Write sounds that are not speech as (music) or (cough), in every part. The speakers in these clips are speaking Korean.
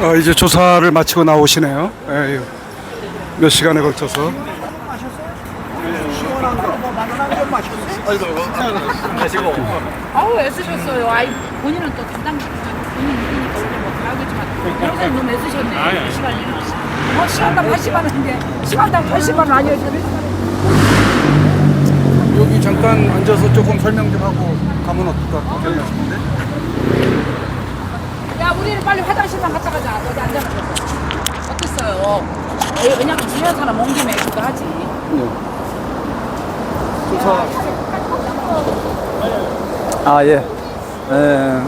어, 이제 조사를 마치고 나오시네요. 예, 몇 시간에 걸쳐서. 아우 애쓰셨어요. 아이 본인은 또 담당 우리 뭐 가야겠지만 여기서 너무 애쓰셨네. 이 시간이. 어 시간당 80만 원인데 시간당 80만 원 아니에요? 여기 잠깐 앉아서 조금 설명 좀 하고 가면 어떨까 생각하시는데? 빨리 화장실만 갔다 가자. 여기 앉아서. 어땠어요? 에, 왜냐면 중요한 사람 온 김에 그거 하지. 조사 아, 예. 에,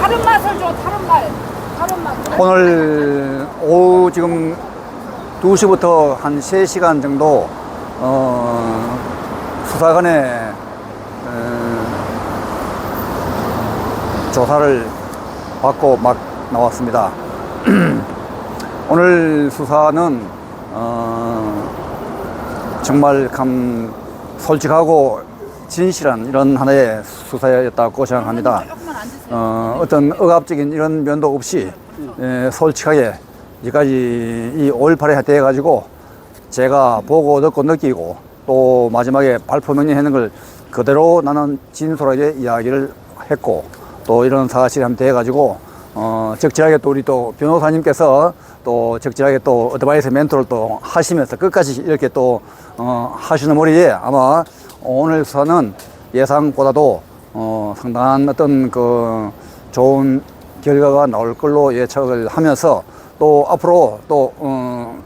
다른 맛을 줘. 다른 맛. 다른 맛. 오늘 오후 지금 2시부터 한 3시간 정도, 어, 수사관의, 에, 조사를 받고 막 나왔습니다. (clears throat) 오늘 수사는, 어, 정말 감 솔직하고 진실한 이런 하나의 수사였다고 생각합니다. 어, 어떤 억압적인 이런 면도 없이 에, 솔직하게 여기까지 이 5.18에 대해 가지고 제가 보고 듣고 느끼고 또 마지막에 발표 명령하는 걸 그대로 나는 진솔하게 이야기를 했고 또 이런 사실이 한번 돼가지고 어, 적절하게 또 우리 또 변호사님께서 또 적절하게 또 어드바이스 멘토를 또 하시면서 끝까지 이렇게 또 어, 하시는 머리에 아마 오늘 수사는 예상보다도 어, 상당한 어떤 그 좋은 결과가 나올 걸로 예측을 하면서 또 앞으로 또 어,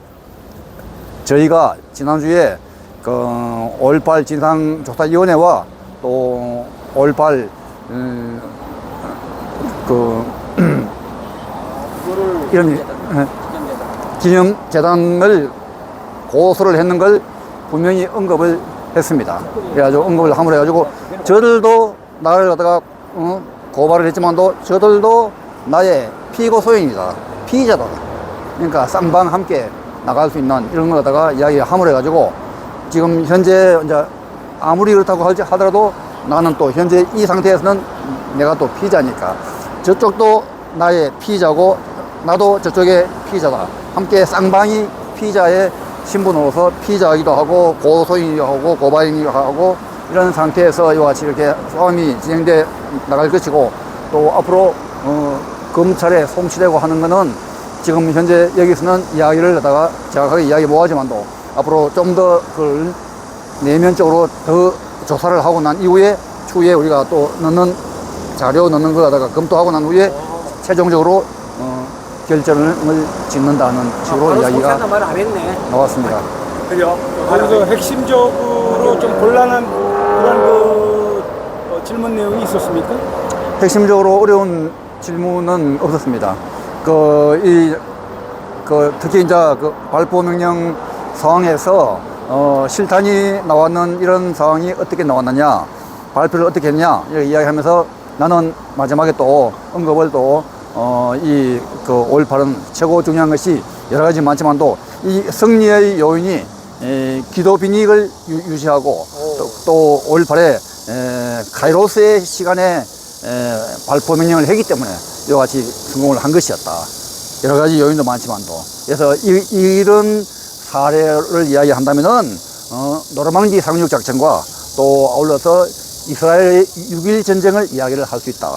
저희가 지난주에 그5.18 진상조사위원회와 또5.18 음, 그 (clears throat) 이런 어, 기념재단을 고소를 했는 걸 분명히 언급을 했습니다. 그래가지고 언급을 함으로 해가지고 저들도 나를 갖다가 어, 고발을 했지만도 저들도 나의 피고 소인이다. 피의자다. 그러니까 쌍방 함께 나갈 수 있는 이런 걸 갖다가 이야기함으로 해가지고 지금 현재 이제 아무리 그렇다고 하더라도 나는 또 현재 이 상태에서는 내가 또 피의자니까 저쪽도 나의 피의자고 나도 저쪽의 피의자다. 함께 쌍방이 피의자의 신분으로서 피의자이기도 하고 고소인이기도 하고 고발인이기도 하고 이런 상태에서 이와 같이 이렇게 싸움이 진행돼 나갈 것이고 또 앞으로 어, 검찰에 송치되고 하는 거는 지금 현재 여기서는 이야기를 하다가 정확하게 이야기 못하지만도 앞으로 좀 더 그걸 내면적으로 더 조사를 하고 난 이후에 추후에 우리가 또 넣는 자료 넣는 거 하다가 검토하고 난 후에 최종적으로 어, 결정을 짓는다는 식으로 바로 이야기가 송치한다는 말을 안 했네. 나왔습니다. 그죠? 그래서 핵심적으로 좀 곤란한 그런 그 어, 질문 내용이 있었습니까? 핵심적으로 어려운 질문은 없었습니다. 그, 이, 그, 특히 이제 그 발포 명령 상황에서, 어, 실탄이 나왔는 이런 상황이 어떻게 나왔느냐, 발표를 어떻게 했냐, 이렇게 이야기하면서 나는 마지막에 또 언급을 또, 어, 이, 그, 5.18은 최고 중요한 것이 여러 가지 많지만도 이 승리의 요인이 에, 기도 빈익을 유, 유지하고 또, 또 5.18에 에, 카이로스의 시간에 에, 발포 명령을 했기 때문에 이와 같이 성공을 한 것이었다. 여러 가지 요인도 많지만도. 그래서 이, 이런 사례를 이야기한다면은, 어, 노르망디 상륙 작전과 또 아울러서 이스라엘의 6일 전쟁을 이야기를 할 수 있다.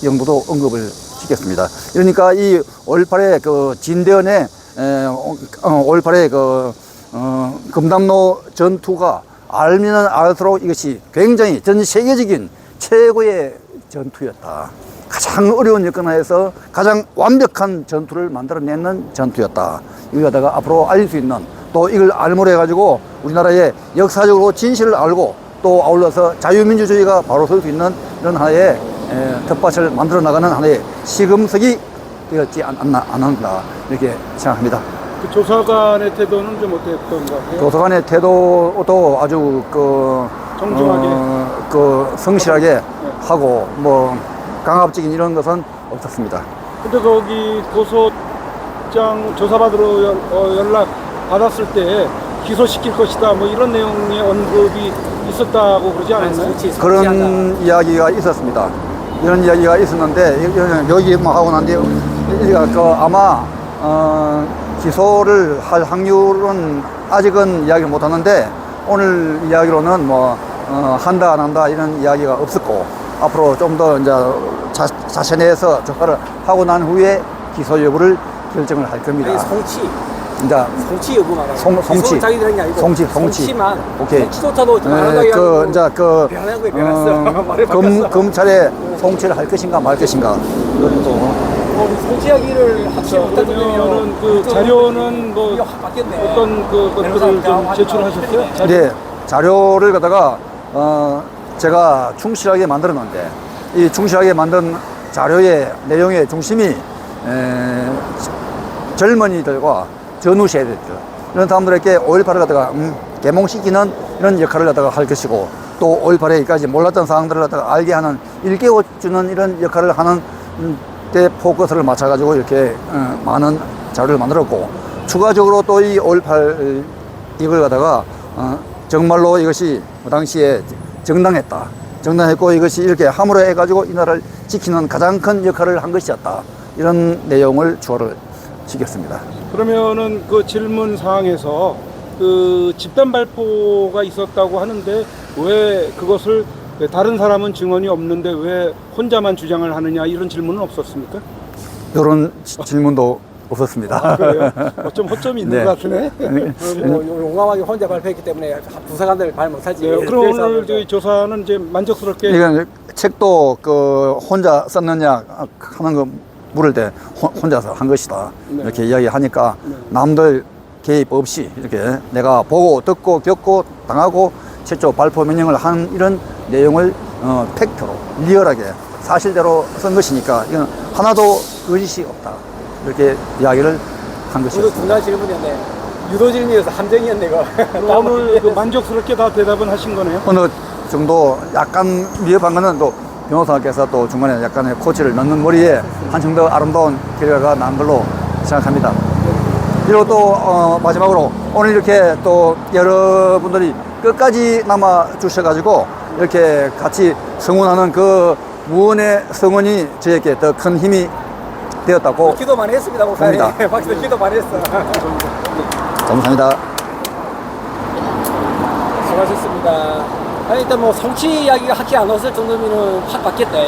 이 정도도 언급을 시켰습니다. 그러니까 이 5.18의 그 진대원의, 에, 어, 5.18의 그, 어, 금담로 전투가 알면 알수록 이것이 굉장히 전 세계적인 최고의 전투였다. 가장 어려운 여건 하에서 가장 완벽한 전투를 만들어내는 전투였다. 이거다가 앞으로 알릴 수 있는 또 이걸 알모로 해가지고 우리나라의 역사적으로 진실을 알고 또 아울러서 자유민주주의가 바로 설 수 있는 이런 하나의 에, 텃밭을 만들어 나가는 하나의 시금석이 되었지 않- 않나, 않았나 이렇게 생각합니다. 그 조사관의 태도는 좀 어땠던 것 같아요? 도서관의 태도도 아주 그 정중하게. 어, 그 성실하게 하고 뭐 강압적인 이런 것은 없었습니다. 근데 거기 고소장 조사받으러 연, 어, 연락 받았을 때 기소시킬 것이다 뭐 이런 내용의 언급이 있었다고 그러지 않았나요? 송치한다. 그런 이야기가 있었습니다. 이런 이야기가 있었는데 이- 여기 뭐 하고 난 뒤에 그 아마 어, 기소를 할 확률은 아직은 이야기 못 하는데 오늘 이야기로는 뭐 어, 한다 안 한다 이런 이야기가 없었고 앞으로 좀 더 이제 자, 자신해서 조사를 하고 난 후에 기소 여부를 결정을 할 겁니다. 아니 성치 이제 성치 여부 말하는 송- 성치. 자기들 하는 게 아니고 성치, 성치. 성치만 오케이. 성치조차도 좀 에, 하나도 그 이제 그 변한 거에 변했어. 바뀌었어. 검찰에 송치를 할 것인가 말 것인가 이것도 어, 이야기를 하지 그러면은 그 자료는 뭐 확 바뀌었네 어떤 그 것들을 좀 제출하셨어요? 자료? 네, 자료를 갖다가 어, 제가 충실하게 만들었는데 이 충실하게 만든 자료의 내용의 중심이 에, 젊은이들과 전후 세대들 이런 사람들에게 5.18을 갖다가 음, 개몽시키는 이런 역할을 갖다가 할 것이고 또 5.18에 까지 몰랐던 사항들을 갖다가 알게 하는 일깨워 주는 이런 역할을 하는 음, 때 포커스를 맞춰가지고 이렇게 어, 많은 자료를 만들었고 추가적으로 또 이 5.18 이걸 갖다가 어, 정말로 이것이 그 당시에 정당했다. 정당했고 이것이 이렇게 함으로 해가지고 이 나라를 지키는 가장 큰 역할을 한 것이었다. 이런 내용을 주어를 시켰습니다. 그러면은 그 질문 사항에서 그 집단 발포가 있었다고 하는데 왜 그것을 왜 다른 사람은 증언이 없는데 왜 혼자만 주장을 하느냐 이런 질문은 없었습니까? 이런 지- 질문도 없었습니다. 아, 그래요? 어쩜 허점이 있는 네. 것 같으네. 어, 뭐 용감하게 혼자 발표했기 때문에 부사관들 말 못하지 네, 그럼 오늘 뭐 저희 조사는 이제 만족스럽게 이건 책도 그 혼자 썼느냐 하는 거 물을 때 혼- 혼자서 한 것이다. 네. 이렇게 이야기하니까 네. 남들 개입 없이 이렇게 내가 보고 듣고 겪고 당하고 최초 발포 명령을 한 이런 내용을 어, 팩트로 리얼하게 사실대로 쓴 것이니까 이건 하나도 거짓이 없다. 이렇게 이야기를 한 오늘 것이었습니다. 중간 질문이었네 유도 질문이어서 함정이었네 이거 (laughs) 오늘 그 만족스럽게 다 대답은 하신 거네요. 어느 정도 약간 위협한 거는 또 변호사께서 또 중간에 약간의 코치를 넣는 머리에 한층 더 아름다운 결과가 난 걸로 생각합니다. 그리고 또 어, 마지막으로 오늘 이렇게 또 여러분들이 끝까지 남아 주셔가지고 이렇게 같이 성원하는 그 무언의 성원이 저에게 더 큰 힘이 되었다고 기도 많이 했습니다 목사님. (laughs) 박수 기도 많이 했어 감사합니다. 수고하셨습니다 아니 일단 뭐 성치 이야기가 학기 안 왔을 정도면은 확 바뀌었다